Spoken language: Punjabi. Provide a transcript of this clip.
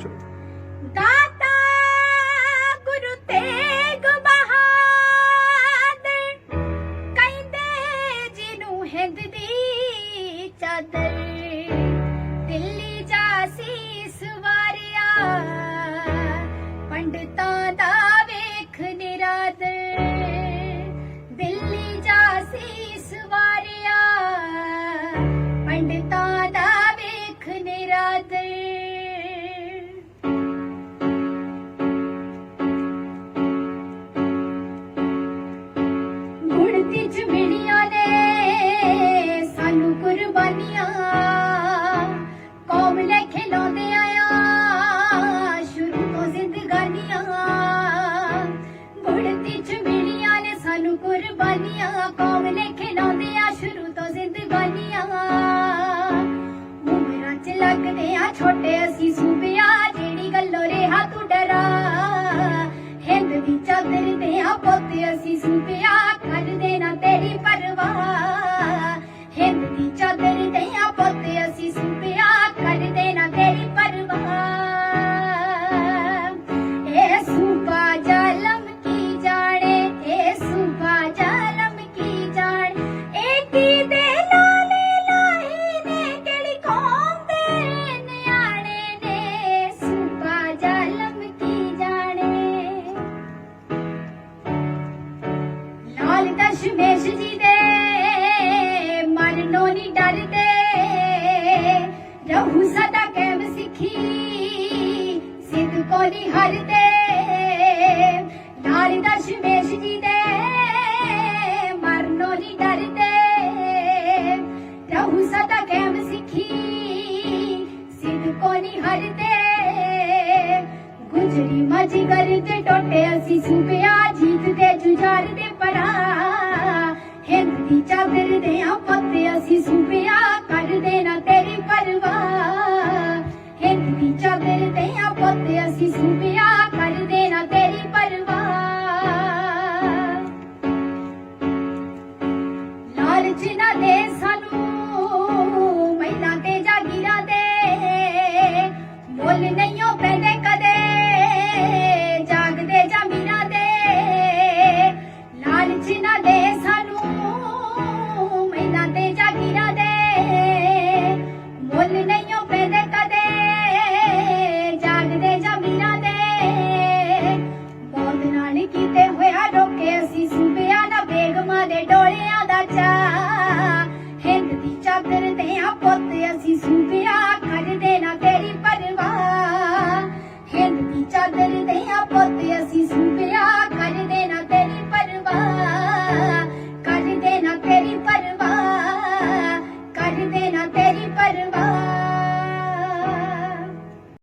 ਚਲੋ। ਦਾਤਾ ਗੁਰੂ ਤੇਗ ਬਹਾਦਰ, ਕਹਿੰਦੇ ਜਿਹਨੂੰ ਹਿੰਦ ਦੀ ਚਾਦਰ, ਦਿੱਲੀ ਜਾਸੀ ਸਵਾਰਿਆ ਪੰਡਤਾਂ ਦਾ ਵੇਖ ਨਿਰਾਦਰ। ਗੁੜਤੀ ਚ ਮਿਲੀਆਂ ਨੇ। ਸਾਨੂੰ ਕੁਰਬਾਨੀਆਂ ਕੌਮ ਲੈ ਖਿਲਾਉਂਦੇ ਆਇਆ। ਸ਼ੁਰੂ ਤੋਂ ਜ਼ਿੰਦਗਾਨੀਆਂ ਗੁੜਤੀ ਚ ਮਿਲੀਆਂ ਨੇ ਸਾਨੂੰ ਕੁਰਬਾਨੀਆਂ ਜੀ ਦੇ ਮਰਨੋਂ ਨਹੀਂ ਡਰਦੇ। ਰਹੂ ਸਦਾ ਕੈਮ ਸਿੱਖੀ, ਸਿੱਧ ਕੋ ਨਹੀਂ ਹਰਦੇ ਦਾ ਸ਼ਮੇਸ਼ ਜੀ ਦੇ ਮਰਨੋਂ ਨਹੀਂ ਡਰਦੇ। ਰਹੂ ਸਦਾ ਕੈਮ ਸਿੱਖੀ, ਸਿੱਧ ਕੋ ਨਹੀਂ ਹਰਦੇ। ਗੁਜਰੀ ਮਾਜੀ ਗਰ ਤੇ ਟੋਟੇ ਅਸੀਂ ਸੂਬਿਆ, ਜੀਤ ਦੇ ਜੁਝਾਰ ਦੇ ਪਰਾ। ਦੀ ਚਾਦਰ ਦੇ ਆ ਪੱਤ, ਅਸੀਂ ਸੁਪਿਆ ਕਰਦੇ ਨਾ ਤੇਰੀ ਪਰਵਾਹ। ਹਿੰਦ ਦੀ ਚਾਦਰ ਦੇ ਆ ਪੱਤ, ਅਸੀਂ se um.